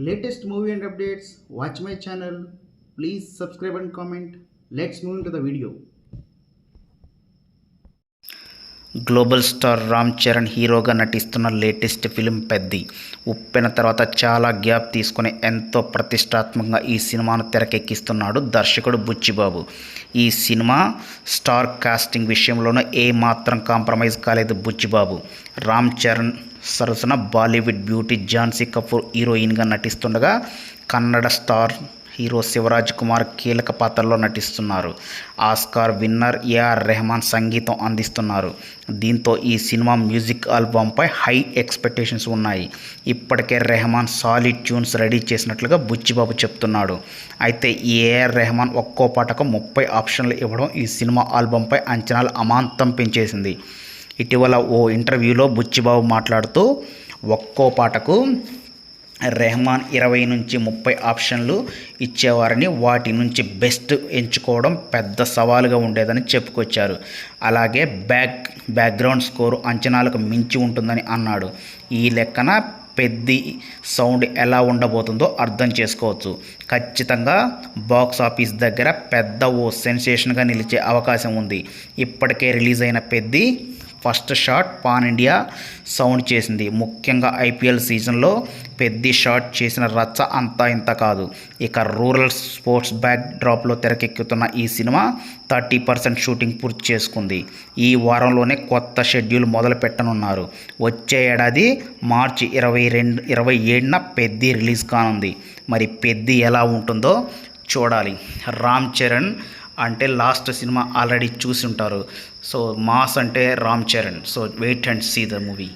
latest movie and updates, watch my channel. Please subscribe and comment. Let's move into the video. Global star Ram Charan హీరోగా నటిస్తున్న latest film Peddi ఉప్పెన తర్వాత చాలా gap తీసుకుని ఎంతో ప్రతిష్టాత్మకంగా ఈ సినిమాను తెరకెక్కిస్తున్నాడు దర్శకుడు బుచ్చిబాబు ఈ సినిమా స్టార్ కాస్టింగ్ విషయంలోనూ ఏ మాత్రం కాంప్రమైజ్ కాలేదు బుచ్చిబాబు రామ్ చరణ్ సరసన బాలీవుడ్ బ్యూటీ ఝాన్సీ కపూర్ హీరోయిన్గా నటిస్తుండగా కన్నడ స్టార్ హీరో శివరాజ్ కుమార్ కీలక పాత్రలో నటిస్తున్నారు. ఆస్కార్ విన్నర్ ఏఆర్ రెహమాన్ సంగీతం అందిస్తున్నారు. దీంతో ఈ సినిమా మ్యూజిక్ ఆల్బంపై హై ఎక్స్పెక్టేషన్స్ ఉన్నాయి. ఇప్పటికే రెహమాన్ సాలిడ్ ట్యూన్స్ రెడీ చేసినట్లుగా బుచ్చిబాబు చెప్తున్నాడు. అయితే ఈ ఏఆర్ రెహమాన్ ఒక్కో పాటకు ముప్పై ఆప్షన్లు ఇవ్వడం ఈ సినిమా ఆల్బంపై అంచనాలు అమాంతం పెంచేసింది. ఇటీవల ఓ ఇంటర్వ్యూలో బుచ్చిబాబు మాట్లాడుతూ ఒక్కో పాటకు రెహమాన్ ఇరవై నుంచి ముప్పై ఆప్షన్లు ఇచ్చేవారని వాటి నుంచి బెస్ట్ ఎంచుకోవడం పెద్ద సవాలుగా ఉండేదని చెప్పుకొచ్చారు. అలాగే బ్యాక్ బ్యాక్గ్రౌండ్ స్కోరు అంచనాలకు మించి ఉంటుందని అన్నాడు. ఈ లెక్కన పెద్ది సౌండ్ ఎలా ఉండబోతుందో అర్థం చేసుకోవచ్చు. ఖచ్చితంగా బాక్స్ ఆఫీస్ దగ్గర పెద్ద ఓ సెన్సేషన్గా నిలిచే అవకాశం ఉంది. ఇప్పటికే రిలీజ్ అయిన Peddi first shot pan India sound చేసింది. ముఖ్యంగా ఐపీఎల్ సీజన్లో పెద్ద షాట్ చేసిన రచ్చ అంతా ఇంత కాదు. ఇక రూరల్ స్పోర్ట్స్ బ్యాక్ డ్రాప్లో తెరకెక్కుతున్న ఈ సినిమా థర్టీ పర్సెంట్ షూటింగ్ పూర్తి చేసుకుంది. ఈ వారంలోనే కొత్త షెడ్యూల్ మొదలు పెట్టనున్నారు. వచ్చే ఏడాది మార్చి ఇరవై రెండు ఇరవై ఏడున పెద్ది రిలీజ్ కానుంది. మరి పెద్ది ఎలా ఉంటుందో చూడాలి. రామ్ చరణ్ అంటే లాస్ట్ సినిమా ఆల్రెడీ చూసి ఉంటారు. సో మాస్ అంటే Ram Charan. So wait and see the movie.